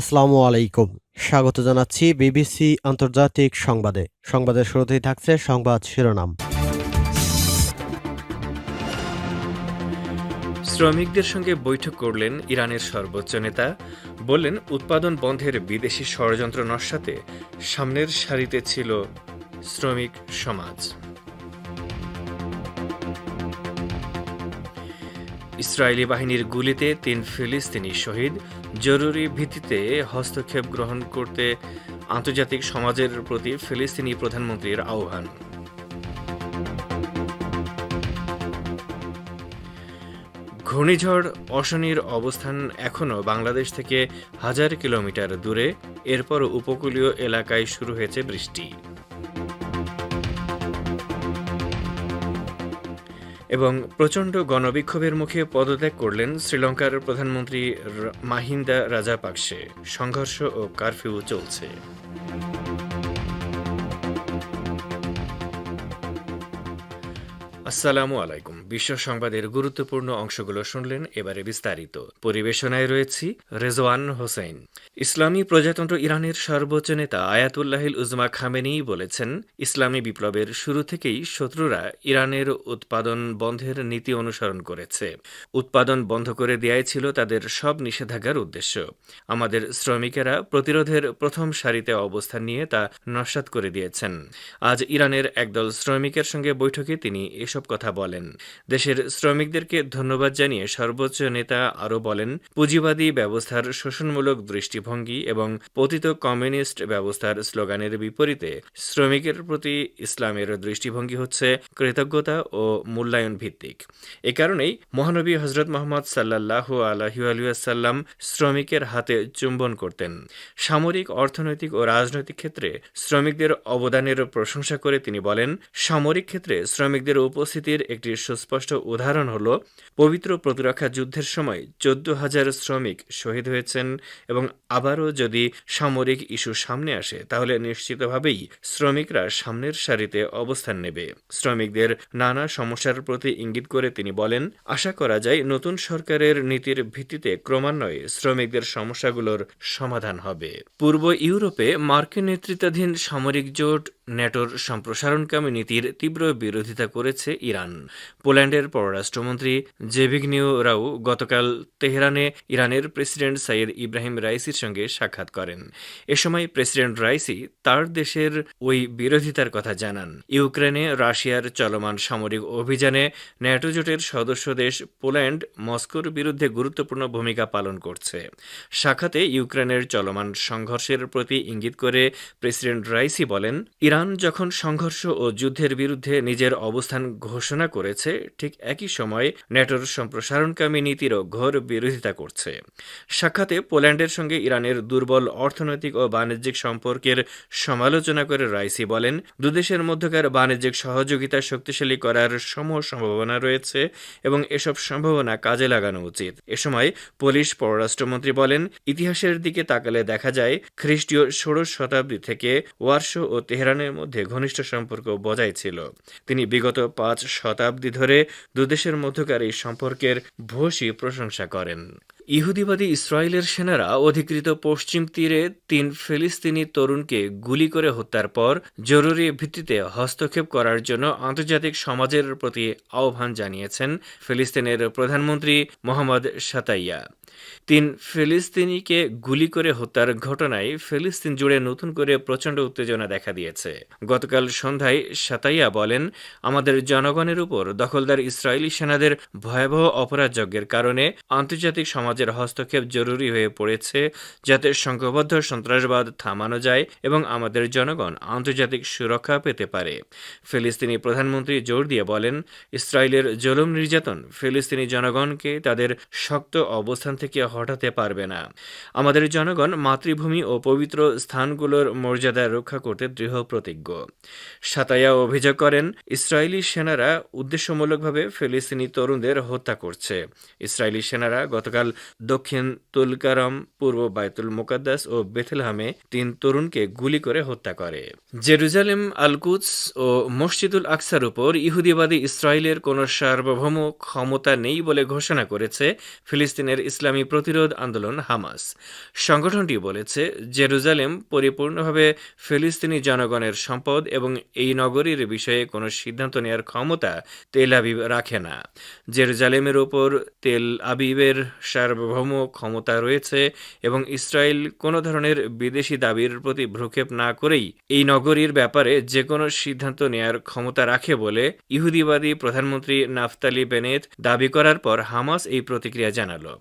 আসসালামু আলাইকুম। স্বাগত জানাচ্ছি বিবিসি আন্তর্জাতিক সংবাদে। সংবাদের শুরুতেই থাকছে সংবাদ শিরোনাম। শ্রমিকদের সঙ্গে বৈঠক করলেন ইরানের সর্বোচ্চ নেতা। বললেন, উৎপাদন বন্ধের বিদেশি ষড়যন্ত্র নস্যাতে সামনের সারিতে ছিল শ্রমিক সমাজ। ইসরায়েলি বাহিনীর গুলিতে তিন ফিলিস্তিনি শহীদ। জরুরি ভিত্তিতে হস্তক্ষেপ গ্রহণ করতে আন্তর্জাতিক সমাজের প্রতি ফিলিস্তিনি প্রধানমন্ত্রীর আহ্বান। ঘূর্ণিঝড় অশনির অবস্থান এখনও বাংলাদেশ থেকে হাজার কিলোমিটার দূরে। এরপর উপকূলীয় এলাকায় শুরু হয়েছে বৃষ্টি। এবং প্রচণ্ড গণবিক্ষোভের মুখে পদত্যাগ করলেন শ্রীলঙ্কার প্রধানমন্ত্রী মাহিন্দা রাজাপাকসে। সংঘর্ষ ও কারফিউ চলছে। আসসালামু আলাইকুম। বিশ্ব সংবাদের গুরুত্বপূর্ণ অংশগুলো শুনলেন এবারে বিস্তারিত। পরিবেশনায় রয়েছি রেজওয়ান হোসেন। ইসলামী প্রজাতন্ত্র ইরানের সর্বোচ্চ নেতা আয়াতুল্লাহিল উজমা খামেনি বলেছেন, ইসলামী বিপ্লবের শুরু থেকেই শত্রুরা ইরানের উৎপাদন বন্ধের নীতি অনুসরণ করেছে। উৎপাদন বন্ধ করে দেয়াই ছিল তাদের সব নিষেধাজ্ঞার উদ্দেশ্য। আমাদের শ্রমিকেরা প্রতিরোধের প্রথম সারিতে অবস্থান নিয়ে তা নস্যাৎ করে দিয়েছেন। আজ ইরানের একদল শ্রমিকের সঙ্গে বৈঠকে তিনি এসব কথা বলেন। দেশের শ্রমিকদেরকে ধন্যবাদ জানিয়ে সর্বোচ্চ নেতা আরও বলেন, পুঁজিবাদী ব্যবস্থার শোষণমূলক দৃষ্টিভঙ্গি এবং পতিত কমিউনিস্ট ব্যবস্থার স্লোগানের বিপরীতে শ্রমিকের প্রতি ইসলামের দৃষ্টিভঙ্গি হচ্ছে কৃতজ্ঞতা ও মূল্যায়ন ভিত্তিক। এ কারণেই মহানবী হজরত মোহাম্মদ সাল্লাহ আলহিউসাল্লাম শ্রমিকের হাতে চুম্বন করতেন। সামরিক, অর্থনৈতিক ও রাজনৈতিক ক্ষেত্রে শ্রমিকদের অবদানের প্রশংসা করে তিনি বলেন, সামরিক ক্ষেত্রে শ্রমিকদের উপস্থিতির একটি সুস্পষ্ট উদাহরণ হল, পবিত্র প্রতিরক্ষা যুদ্ধের সময় চোদ্দ হাজার শ্রমিক শহীদ হয়েছেন এবং আবারও যদি সামরিক ইস্যু সামনে আসে, তাহলে নিশ্চিতভাবেই শ্রমিকরা সামনের সারিতে অবস্থান নেবে। শ্রমিকদের নানা সমস্যার প্রতি ইঙ্গিত করে তিনি বলেন, আশা করা যায় নতুন সরকারের নীতির ভিত্তিতে ক্রমান্বয়ে শ্রমিকদের সমস্যাগুলোর সমাধান হবে। পূর্ব ইউরোপে মার্কিন নেতৃত্বাধীন সামরিক জোট ন্যাটোর সম্প্রসারণকামী নীতির তীব্র বিরোধিতা করেছে ইরান। পোল্যান্ডের পররাষ্ট্রমন্ত্রী জেভিগনিও রাও গতকাল তেহরানে ইরানের প্রেসিডেন্ট সাইয়েদ ইব্রাহিম রাইসির সঙ্গে সাক্ষাৎ করেন। এ সময় প্রেসিডেন্ট রাইসি তার দেশের ওই বিরোধিতার কথা জানান। ইউক্রেনে রাশিয়ার চলমান সামরিক অভিযানে ন্যাটো জোটের সদস্য দেশ পোল্যান্ড মস্কোর বিরুদ্ধে গুরুত্বপূর্ণ ভূমিকা পালন করছে। সাক্ষাতে ইউক্রেনের চলমান সংঘর্ষের প্রতি ইঙ্গিত করে প্রেসিডেন্ট রাইসি বলেন, ইরান যখন সংঘর্ষ ও যুদ্ধের বিরুদ্ধে নিজের অবস্থান ঘোষণা করেছে, ঠিক একই সময় ন্যাটোর সম্প্রসারণকামী নীতিরও ঘোর বিরোধিতা করছে। সাক্ষাতে পোল্যান্ডের সঙ্গে ইরানের দুর্বল অর্থনৈতিক ও বাণিজ্যিক সম্পর্কের সমালোচনা করে রাইসি বলেন, দুদেশের মধ্যকার বাণিজ্যিক সহযোগিতা শক্তিশালী করার সমূহ সম্ভাবনা রয়েছে এবং এসব সম্ভাবনা কাজে লাগানো উচিত। এ সময় পোলিশ পররাষ্ট্রমন্ত্রী বলেন, ইতিহাসের দিকে তাকালে দেখা যায় খ্রিস্টীয় ষোড়শ শতাব্দী থেকে ওয়ার্শো ও তেহরানের মধ্যে ঘনিষ্ঠ সম্পর্ক বজায় ছিল। তিনি বিগত পাঁচ শতাব্দী ধরে দুদেশের মধ্যকার এই সম্পর্কের ভূয়সী প্রশংসা করেন। ইহুদিবাদী ইসরায়েলের সেনারা অধিকৃত পশ্চিম তীরে তিন ফিলিস্তিনি তরুণকে গুলি করে হত্যার পর জরুরি ভিত্তিতে হস্তক্ষেপ করার জন্য আন্তর্জাতিক সমাজের প্রতি আহ্বান জানিয়েছেন ফিলিস্তিনের প্রধানমন্ত্রী মোহাম্মদ সাতাইয়া। তিন ফিলিস্তিনিকে গুলি করে হত্যার ঘটনায় ফিলিস্তিন জুড়ে নতুন করে প্রচণ্ড উত্তেজনা দেখা দিয়েছে। গতকাল সন্ধ্যায় সাতাইয়া বলেন, আমাদের জনগণের উপর দখলদার ইসরায়েলি সেনাদের ভয়াবহ অপরাধযজ্ঞের কারণে আন্তর্জাতিক সমাজের হস্তক্ষেপ জরুরি হয়ে পড়েছে, যাতে সংঘবদ্ধ সন্ত্রাসবাদ থামানো যায় এবং আমাদের জনগণ আন্তর্জাতিক সুরক্ষা পেতে পারে। ফিলিস্তিনি প্রধানমন্ত্রী জোর দিয়ে বলেন, ইসরায়েলের জুলুম নির্যাতন ফিলিস্তিনি জনগণকে তাদের শক্ত অবস্থান থেকে হটাতে পারবে না। আমাদের জনগণ মাতৃভূমি ও পবিত্র স্থানগুলোর মর্যাদা রক্ষা করতে দৃঢ় প্রতিজ্ঞ। সাতাইয়া অভিযোগ করেন, ইসরায়েলি সেনারা উদ্দেশ্যমূলকভাবে ফিলিস্তিনি তরুণদের হত্যা করছে। ইসরায়েলি সেনারা গতকাল দক্ষিণ তুলকারম, পূর্ব বায়তুল মুকাদ্দাস ও বেথেলহামে তিন তরুণকে গুলি করে হত্যা করে। জেরুজালেম, আলকুদস ও মসজিদুল আকসার উপর ইহুদিবাদী ইসরায়েলের কোনো সার্বভৌম ক্ষমতা নেই বলে ঘোষণা করেছে ফিলিস্তিনের ইসলামী ইসলামী প্রতিরোধ আন্দোলন হামাস। সংগঠনটি বলেছে, জেরুজালেম পরিপূর্ণভাবে ফিলিস্তিনি জনগণের সম্পদ এবং এই নগরীর বিষয়ে কোনো সিদ্ধান্ত নেওয়ার ক্ষমতা তেল আবিব রাখে না। জেরুজালেমের ওপর তেল আবিবের সার্বভৌম ক্ষমতা রয়েছে এবং ইসরায়েল কোনো ধরনের বিদেশি দাবির প্রতি ভ্রুক্ষেপ না করেই এই নগরীর ব্যাপারে যে কোনো সিদ্ধান্ত নেয়ার ক্ষমতা রাখে বলে ইহুদিবাদী প্রধানমন্ত্রী নাফতালি বেনেত দাবি করার পর হামাস এই প্রতিক্রিয়া জানালো।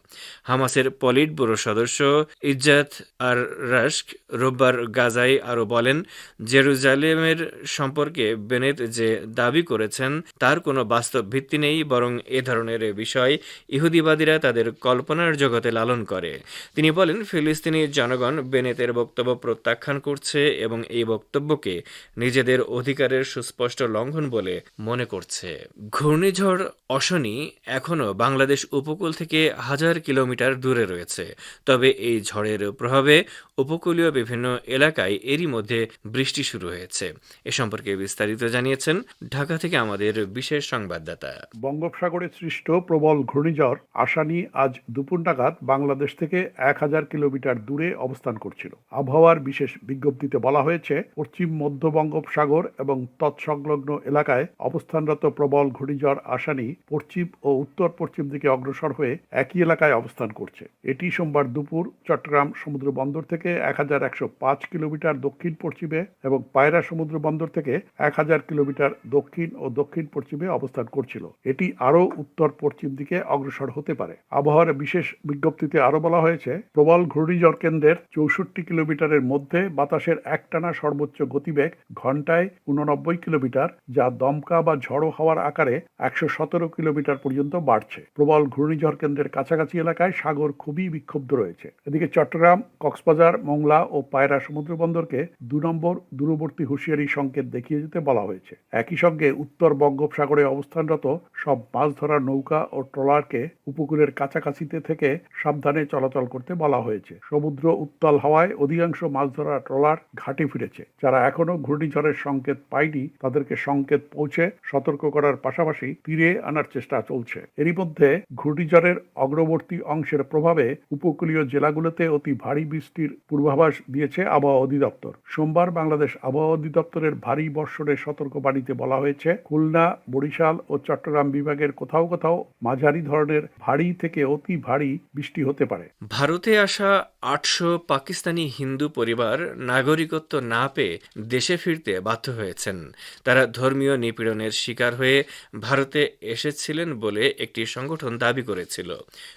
হামাসের পলিট ব্যুরো সদস্য ইজ্জাত আর রাস্ক রোববার গাজাই আরও বলেন, জেরুজালেমের সম্পর্কে বেনেত যে দাবি করেছেন, তার কোনো বাস্তব ভিত্তি নেই, বরং এ ধরনের বিষয় ইহুদিবাদীরা তাদের কল্পনার জগতে লালন করে। তিনি বলেন, ফিলিস্তিনি জনগণ বেনেতের বক্তব্য প্রত্যাখ্যান করছে এবং এই বক্তব্যকে নিজেদের অধিকারের সুস্পষ্ট লঙ্ঘন বলে মনে করছে। ঘূর্ণিঝড় অশনি এখনও বাংলাদেশ উপকূল থেকে হাজার কিলোমিটার দূরে রয়েছে। তবে এই ঝড়ের প্রভাবে উপকূলীয় বিভিন্ন এলাকায় এরই মধ্যে বৃষ্টি শুরু হয়েছে। এ সম্পর্কে বিস্তারিত জানিয়েছেন ঢাকা থেকে আমাদের বিশেষ সংবাদদাতা। বঙ্গোপসাগরে সৃষ্ট প্রবল ঘূর্ণিঝড় আসানি আজ দুপুর নাগাদ বাংলাদেশ থেকে এক হাজার কিলোমিটার দূরে অবস্থান করছিল। আবহাওয়ার বিশেষ বিজ্ঞপ্তিতে বলা হয়েছে, পশ্চিম মধ্য বঙ্গোপসাগর এবং তৎসংলগ্ন এলাকায় অবস্থানরত প্রবল ঘূর্ণিঝড় আসানি পশ্চিম ও উত্তর পশ্চিম দিকে অগ্রসর হয়ে একই এলাকায় অবস্থান করছে। এটি সোমবার দুপুর চট্টগ্রাম সমুদ্র বন্দর থেকে এক হাজার একশো পাঁচ কিলোমিটার দক্ষিণ পশ্চিমে এবং পায়রা সমুদ্র বন্দর থেকে এক হাজার কিলোমিটার দক্ষিণ ও দক্ষিণ পশ্চিমে অবস্থান করছিল। এটি আরও উত্তর পশ্চিম দিকে অগ্রসর হতে পারে। আবহাওয়ার বিশেষ বিজ্ঞপ্তিতে আরও বলা হয়েছে, প্রবল ঘূর্ণিঝড় কেন্দ্রের চৌষট্টি কিলোমিটারের মধ্যে বাতাসের একটানা সর্বোচ্চ গতিবেগ ঘন্টায় উননব্বই কিলোমিটার, যা দমকা বা ঝড়ো হওয়ার আকারে একশো সতেরো কিলোমিটার পর্যন্ত বাড়ছে। প্রবল ঘূর্ণিঝড় কেন্দ্রের কাছাকাছি এলাকায় সাগর খুবই বিক্ষুব্ধ রয়েছে। এদিকে চট্টগ্রাম, কক্সবাজার, মোংলা ও পায়রা সমুদ্র বন্দরকে দু নম্বর দূরবর্তী হুঁশিয়ারি সংকেত দেখিয়ে যেতে বলা হয়েছে। একই সঙ্গে উত্তর বঙ্গোপসাগরে অবস্থানরত সব মাছ ধরার নৌকা ও ট্রলারকে উপকূলের কাছাকাছিতে থেকে সাবধানে চলাচল করতে বলা হয়েছে। সমুদ্র উত্তাল হওয়ায় অধিকাংশ মাছ ধরা ট্রলার ঘাটে ফিরেছে। যারা এখনও ঘূর্ণিঝড়ের সংকেত পায়নি, তাদেরকে সংকেত পৌঁছে সতর্ক করার পাশাপাশি তীরে আনার চেষ্টা চলছে। এরই মধ্যে ঘূর্ণিঝড়ের অগ্রবর্তী অংশের প্রভাবে উপকূলীয় জেলাগুলোতে অতি ভারী বৃষ্টির পূর্বাভাস দিয়েছে আবহাওয়া অধিদপ্তর। সোমবার বাংলাদেশ আবহাওয়া অধিদপ্তরের ভারী বর্ষণের সতর্কবাণীতে বলা হয়েছে, খুলনা, বরিশাল ও চট্টগ্রাম বিভাগের কোথাও কোথাও মাঝারি ধরনের ভারী থেকে অতি ভারী বৃষ্টি হতে পারে। ভারতে আসা আটশো পাকিস্তানি হিন্দু পরিবার নাগরিকত্ব না পেয়ে দেশে ফিরতে বাধ্য হয়েছেন। তারা ধর্মীয় নিপীড়নের শিকার হয়ে ভারতে এসেছিলেন বলে একটি সংগঠন দাবি করেছিল।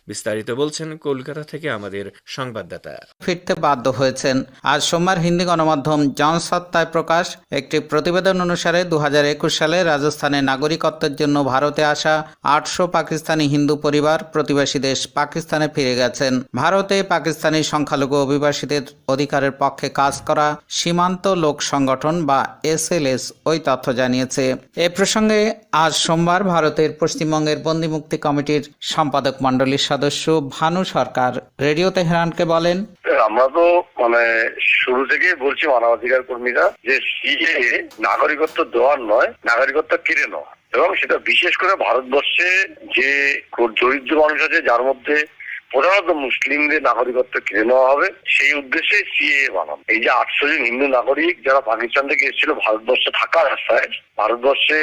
বিস্তারিত বলছেন কলকাতা থেকে আমাদের সংবাদদাতা। ফিরতে বাধ্য হয়েছেন। আজ সোমবার হিন্দি গণমাধ্যম জনসত্তায় প্রকাশ একটি প্রতিবেদন অনুসারে দু হাজার একুশ সালে রাজস্থানে নাগরিকত্বের জন্য ভারতে আসা আটশো পাকিস্তানি হিন্দু পরিবার প্রতিবেশী দেশ পাকিস্তানে ফিরে গেছেন। ভারতে পাকিস্তানি সংখ্যালঘু অভিবাসীদের অধিকারের পক্ষে কাজ করা সীমান্ত লোক সংগঠন বা এসএলএস ওই তথ্য জানিয়েছে। এ প্রসঙ্গে আজ সোমবার ভারতের পশ্চিমবঙ্গের বন্দিমুক্তি কমিটির সম্পাদক মণ্ডলীর সদস্য ভানু সরকার, রেডিও তেহরানকে বলেন। আমরা তো মানে শুরু থেকে বলছি মানবাধিকার কর্মীরা যে সিএ নাগরিকত্ব দেওয়ার নয়, নাগরিকত্ব কেড়ে নেওয়া। এবং সেটা বিশেষ করে ভারতবর্ষে যে দরিদ্র মানুষ আছে, যার মধ্যে প্রধানত মুসলিমদের নাগরিকত্ব কেড়ে নেওয়া হবে। সেই উদ্দেশ্যে সিএ বানানো। এই যে আটশো জন হিন্দু নাগরিক যারা পাকিস্তান থেকে এসেছিল ভারতবর্ষে থাকার আশায়, ভারতবর্ষে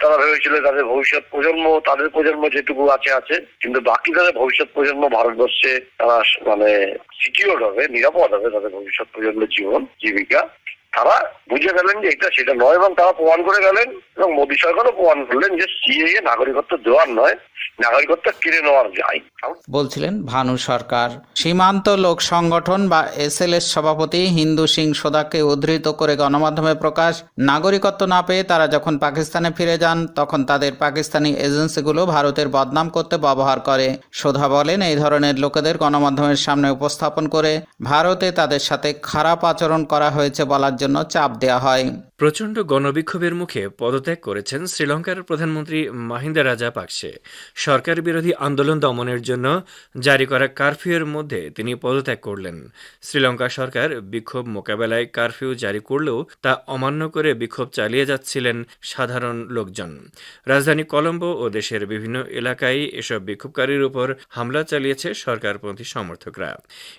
তারা ভেবেছিল তাদের ভবিষ্যৎ প্রজন্ম, তাদের প্রজন্ম যেটুকু আছে আছে। কিন্তু বাকি তাদের ভবিষ্যৎ প্রজন্ম ভারতবর্ষে তারা মানে সিকিউর হবে, নিরাপদ হবে তাদের ভবিষ্যৎ প্রজন্মের জীবন, জীবিকা। তারা বুঝে গেলেন যে এটা সেটা নয় এবং তারা প্রমাণ করে গেলেন এবং মোদী সরকারও প্রমাণ করলেন যে সিএ নাগরিকত্ব দেওয়ার নয়। নাগরিকত্ব কেড়ে নেওয়ার যায়। বলছিলেন ভানু সরকার। সীমান্ত লোক সংগঠন বা এসএলএস সভাপতি হিন্দু সিং সোদাকে উদ্ধৃত করে গণমাধ্যমে প্রকাশ নাগরিকত্ব না পেয়ে তারা যখন পাকিস্তানে ফিরে যান তখন তাদের পাকিস্তানি এজেন্সিগুলো ভারতের বদনাম করতে ব্যবহার করে। সোধা বলেন এই ধরনের লোকেদের গণমাধ্যমের সামনে উপস্থাপন করে ভারতে তাদের সাথে খারাপ আচরণ করা হয়েছে বলার জন্য চাপ দেওয়া হয়। প্রচণ্ড গণবিক্ষোভের মুখে পদত্যাগ করেছেন শ্রীলঙ্কার প্রধানমন্ত্রী মাহিন্দা রাজা পাকসে সরকার বিরোধী আন্দোলন দমনের জন্য জারি করা কারফিউয়ের মধ্যে তিনি পদত্যাগ করলেন। শ্রীলঙ্কা সরকার বিক্ষোভ মোকাবেলায় কারফিউ জারি করলেও তা অমান্য করে বিক্ষোভ চালিয়ে যাচ্ছিলেন সাধারণ লোকজন। রাজধানী কলম্বো ও দেশের বিভিন্ন এলাকায় এসব বিক্ষোভকারীর উপর হামলা চালিয়েছে সরকারপন্থী সমর্থকরা।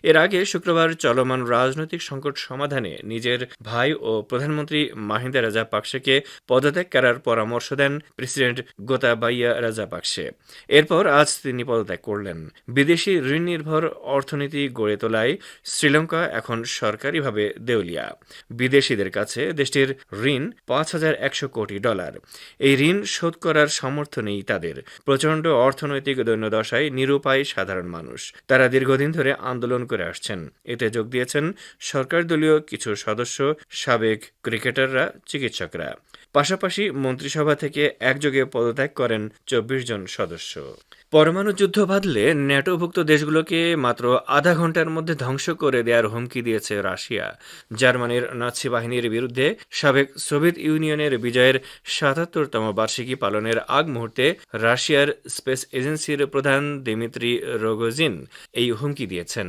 এর আগে শুক্রবার চলমান রাজনৈতিক সংকট সমাধানে নিজের ভাই ও প্রধানমন্ত্রী মাহিন্দা রাজাপাকসেকে পদত্যাগ করার পরামর্শ দেন প্রেসিডেন্ট গোতাবাইয়া রাজাপাকসে। এরপর আজ তিনি পদত্যাগ করলেন। বিদেশি ঋণ নির্ভর অর্থনীতি গড়ে তোলায় শ্রীলঙ্কা এখন সরকারিভাবে দেউলিয়া। বিদেশিদের কাছে দেশটির ঋণ পাঁচ হাজার একশো কোটি ডলার। এই ঋণ শোধ করার সামর্থ্য নেই তাদের। প্রচণ্ড অর্থনৈতিক দৈন্যদশায় নিরুপায় সাধারণ মানুষ। তারা দীর্ঘদিন ধরে আন্দোলন করে আসছেন। এতে যোগ দিয়েছেন সরকার দলীয় কিছু সদস্য, সাবেক ক্রিকেটাররা, চিকিৎসকরা। পাশাপাশি মন্ত্রিসভা থেকে একযোগে পদত্যাগ করেন চব্বিশ জন সদস্য। পরমাণু যুদ্ধ বাঁধলে ন্যাটোভুক্ত দেশগুলোকে মাত্র আধা ঘণ্টার মধ্যে ধ্বংস করে দেওয়ার হুমকি দিয়েছে রাশিয়া। জার্মানির নাৎসি বাহিনীর বিরুদ্ধে সাবেক সোভিয়েত ইউনিয়নের বিজয়ের সাতাত্তরতম বার্ষিকী পালনের আগ মুহূর্তে রাশিয়ার স্পেস এজেন্সির প্রধান দিমিত্রি রোগোজিন এই হুমকি দিয়েছেন।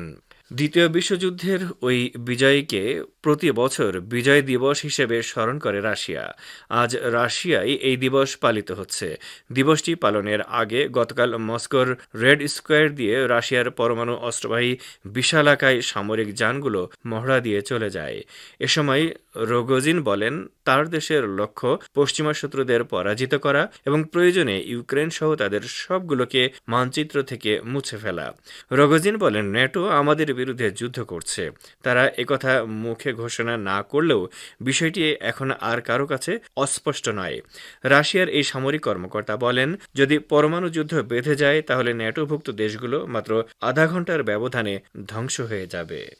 দ্বিতীয় বিশ্বযুদ্ধের ওই বিজয়কে প্রতি বছর বিজয় দিবস হিসেবে স্মরণ করে রাশিয়া। আজ রাশিয়ায় এই দিবস পালিত হচ্ছে। দিবসটি পালনের আগে গতকাল মস্কোর রেড স্কোয়ার দিয়ে রাশিয়ার পরমাণু অস্ত্রবাহী বিশালাকায় সামরিক যানগুলো মহড়া দিয়ে চলে যায়। এ সময় রোগোজিন বলেন, তার দেশের লক্ষ্য পশ্চিমা শত্রুদের পরাজিত করা এবং প্রয়োজনে ইউক্রেন সহ তাদের সবগুলোকে মানচিত্র থেকে মুছে ফেলা। রোগোজিন বলেন ন্যাটো আমাদের বিরুদ্ধে যুদ্ধ করছে। তারা একথা মুখে ঘোষণা না করলেও বিষয়টি এখন আর কারও কাছে অস্পষ্ট নয়। রাশিয়ার এই সামরিক কর্মকর্তা বলেন, যদি পরমাণু যুদ্ধ বেঁধে যায়, তাহলে ন্যাটোভুক্ত দেশগুলো মাত্র আধা ঘণ্টার ব্যবধানে ধ্বংস হয়ে যাবে।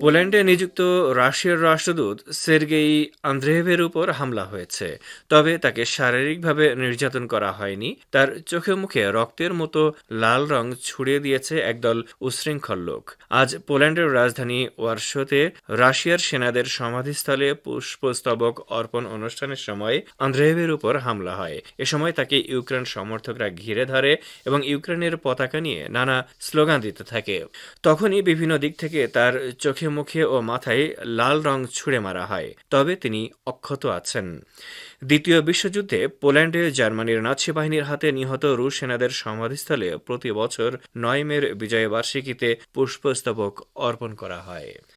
পোল্যান্ডে নিযুক্ত রাশিয়ার রাষ্ট্রদূত সের্গেই আন্দ্রেহেভের উপর হামলা হয়েছে। তবে তাকে শারীরিকভাবে নির্যাতন করা হয়নি। তার চোখে মুখে রক্তের মতো লাল রং ছুড়িয়ে দিয়েছে একদল উশৃঙ্খল লোক। আজ পোল্যান্ডের রাজধানী ওয়ারশোতে রাশিয়ার সেনাদের সমাধিস্থলে পুষ্পস্তবক অর্পণ অনুষ্ঠানের সময় আন্দ্রেহেভের উপর হামলা হয়। এ সময় তাকে ইউক্রেন সমর্থকরা ঘিরে ধরে এবং ইউক্রেনের পতাকা নিয়ে নানা স্লোগান দিতে থাকে। তখনই বিভিন্ন দিক থেকে তার চোখে মুখে ও মাথায় লাল রং ছুঁড়ে মারা হয়, তবে তিনি অক্ষত আছেন। দ্বিতীয় বিশ্বযুদ্ধে পোল্যান্ডে জার্মানির নাৎসি বাহিনীর হাতে নিহত রুশ সেনাদের সমাধিস্থলে প্রতি বছর নয় মের বিজয় বার্ষিকীতে পুষ্পস্তবক অর্পণ করা হয়।